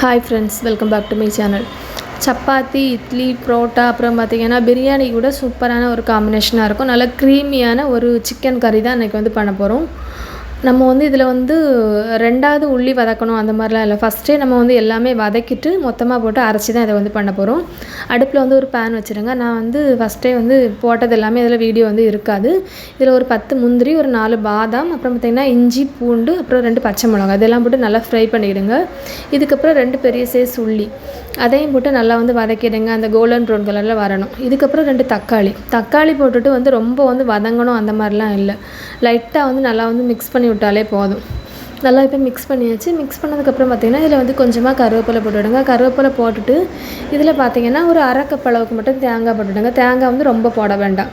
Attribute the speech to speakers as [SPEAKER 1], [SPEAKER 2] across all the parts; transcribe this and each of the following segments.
[SPEAKER 1] Hi friends welcome back to my channel chapati idli parotta அப்புறம் பார்த்திங்கன்னா பிரியாணி கூட சூப்பரான ஒரு காம்பினேஷனாக இருக்கும். நல்ல க்ரீமியான ஒரு சிக்கன் கறி தான் இன்றைக்கி வந்து பண்ண போகிறோம் நம்ம வந்து இதில் வந்து ரெண்டாவது உள்ளி வதக்கணும் அந்த மாதிரிலாம் இல்லை. ஃபஸ்ட்டே நம்ம வந்து எல்லாமே வதக்கிட்டு மொத்தமாக போட்டு அரைச்சி தான் இதை வந்து பண்ண போகிறோம் அடுப்பில் வந்து ஒரு பேன் வச்சுருங்க. நான் வந்து ஃபஸ்ட்டே வந்து போட்டது எல்லாமே இதில் வீடியோ வந்து இருக்காது. இதில் ஒரு பத்து முந்திரி ஒரு நாலு பாதாம் அப்புறம் பார்த்திங்கன்னா இஞ்சி பூண்டு அப்புறம் ரெண்டு பச்சை மிளகா இதெல்லாம் போட்டு நல்லா ஃப்ரை பண்ணிவிடுங்க இதுக்கப்புறம் ரெண்டு பெரிய சைஸ் உள்ளி. அதையும் போட்டு நல்லா வந்து வதக்கிடுங்க. அந்த கோல்டன் ப்ரௌன் கலரில் வரணும். இதுக்கப்புறம் ரெண்டு தக்காளி. தக்காளி போட்டுட்டு வந்து ரொம்ப வந்து வதங்கணும் அந்த மாதிரிலாம் இல்லை. லைட்டாக வந்து நல்லா வந்து மிக்ஸ் பண்ணி விட்டாலே போதும். நல்லா இப்போ மிக்ஸ் பண்ணியாச்சு. மிக்ஸ் பண்ணதுக்கப்புறம் பார்த்திங்கன்னா இதில் வந்து கொஞ்சமாக கருவேப்பிலை போட்டுவிடுங்க கருவேப்பிலை போட்டுட்டு இதில் பார்த்திங்கன்னா ஒரு அரை கப் அளவுக்கு மட்டும் தேங்காய் போட்டுவிடுங்க தேங்காய் வந்து ரொம்ப போட வேண்டாம்.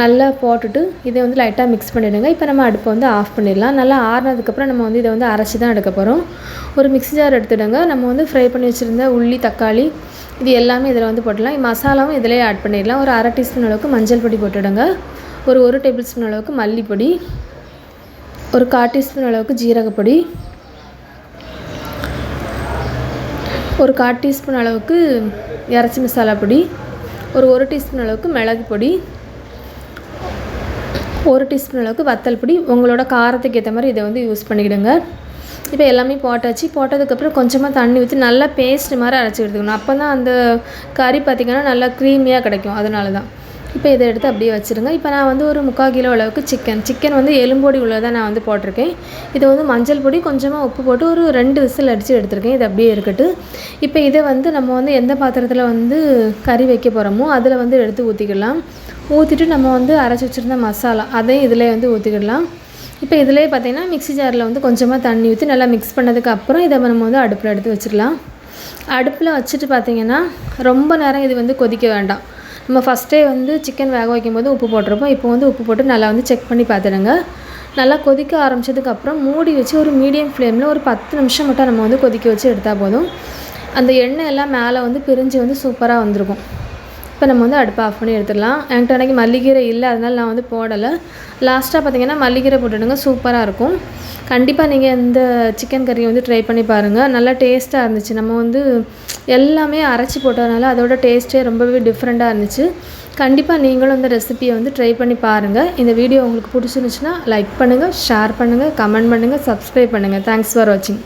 [SPEAKER 1] நல்லா போட்டுட்டு இதை வந்து லைட்டாக மிக்ஸ் பண்ணிவிடுங்க இப்போ நம்ம அடுப்பை வந்து ஆஃப் பண்ணிடலாம். நல்லா ஆறுனதுக்கப்புறம் நம்ம வந்து இதை வந்து அரைச்சி தான் எடுக்க போகிறோம் ஒரு மிக்ஸி ஜார் எடுத்துடுங்க. நம்ம வந்து ஃப்ரை பண்ணி வச்சுருந்த உள்ளி தக்காளி இது எல்லாமே இதில் வந்து போட்டுடலாம். மசாலாவும் இதிலே ஆட் பண்ணிடலாம். ஒரு அரை டீஸ்பூன் அளவுக்கு மஞ்சள் பொடி போட்டுவிடுங்க ஒரு ஒரு டேபிள் ஸ்பூன் அளவுக்கு மல்லிப்பொடி. ஒரு கால் டீஸ்பூன் அளவுக்கு ஜீரகப்பொடி ஒரு கால் டீஸ்பூன் அளவுக்கு இறச்சி மசாலா பொடி. ஒரு ஒரு டீஸ்பூன் அளவுக்கு மிளகு பொடி. ஒரு டீஸ்பூன் அளவுக்கு வத்தல் பொடி. உங்களோட காரத்துக்கு ஏற்ற மாதிரி இதை வந்து யூஸ் பண்ணிக்கிடுங்க. இப்போ எல்லாமே போட்டாச்சு. போட்டதுக்கப்புறம் கொஞ்சமாக தண்ணி ஊற்றி நல்லா பேஸ்ட் மாதிரி அரைச்சி எடுத்துக்கணும். அப்போ தான் அந்த கறி பார்த்திங்கன்னா நல்லா க்ரீமியாக கிடைக்கும். அதனால தான் இப்போ இதை எடுத்து அப்படியே வச்சுருங்க. இப்போ நான் வந்து ஒரு முக்கால் கிலோ அளவுக்கு சிக்கன் சிக்கன் வந்து எலும்போடி உள்ளதாக நான் வந்து போட்டிருக்கேன். இதை வந்து மஞ்சள் பொடி கொஞ்சமாக உப்பு போட்டு ஒரு ரெண்டு விசில் அடித்து எடுத்திருக்கேன். இது அப்படியே இருக்கட்டும் இப்போ இதை வந்து நம்ம வந்து எந்த பாத்திரத்தில் வந்து கறி வைக்க போகிறோமோ அதில் வந்து எடுத்து ஊற்றிக்கலாம் ஊற்றிட்டு நம்ம வந்து அரைச்சி வச்சுருந்த மசாலா அதையும் இதில் வந்து ஊற்றிக்கிடலாம் இப்போ இதிலே பார்த்திங்கன்னா மிக்ஸி ஜாரில் வந்து கொஞ்சமாக தண்ணி ஊற்றி நல்லா மிக்ஸ் பண்ணதுக்கு அப்புறம் இதை நம்ம வந்து அடுப்பில் எடுத்து வச்சிடலாம். அடுப்பில் வச்சுட்டு பார்த்திங்கன்னா ரொம்ப நேரம் இது வந்து கொதிக்க வேண்டாம். நம்ம ஃபஸ்ட்டே வந்து சிக்கன் வேக வைக்கும்போது உப்பு போட்டிருப்போம். இப்போ வந்து உப்பு போட்டு நல்லா வந்து செக் பண்ணி பார்த்துடுங்க. நல்லா கொதிக்க ஆரம்பித்ததுக்கப்புறம் மூடி வச்சு ஒரு மீடியம் ஃப்ளேமில் ஒரு பத்து நிமிஷம் மட்டும் நம்ம வந்து கொதிக்க வச்சு எடுத்தால் போதும். அந்த எண்ணெய் எல்லாம் மேலே வந்து பிரிஞ்சு வந்து சூப்பராக வந்திருக்கும். இப்போ நம்ம வந்து அடுப்பை ஆஃப் பண்ணி எடுத்துடலாம். என்கிட்ட அன்றைக்கி மல்லிகீரை இல்லை அதனால் நான் வந்து போடலை. லாஸ்ட்டாக பார்த்தீங்கன்னா மல்லிகீரை போட்டுடுங்க சூப்பராக இருக்கும். கண்டிப்பாக நீங்கள் இந்த சிக்கன் கறியை வந்து ட்ரை பண்ணி பாருங்கள் நல்லா டேஸ்ட்டாக இருந்துச்சு. நம்ம வந்து எல்லாமே அரைச்சி போட்டதுனால அதோட டேஸ்ட்டே ரொம்பவே டிஃப்ரெண்ட்டாக இருந்துச்சு. கண்டிப்பாக நீங்களும் இந்த ரெசிபியை வந்து ட்ரை பண்ணி பாருங்கள் இந்த வீடியோ உங்களுக்கு பிடிச்சிருந்துச்சுன்னா லைக் பண்ணுங்கள் ஷேர் பண்ணுங்கள் கமெண்ட் பண்ணுங்கள் சப்ஸ்கிரைப் பண்ணுங்கள் தேங்க்ஸ் ஃபார் வாட்சிங்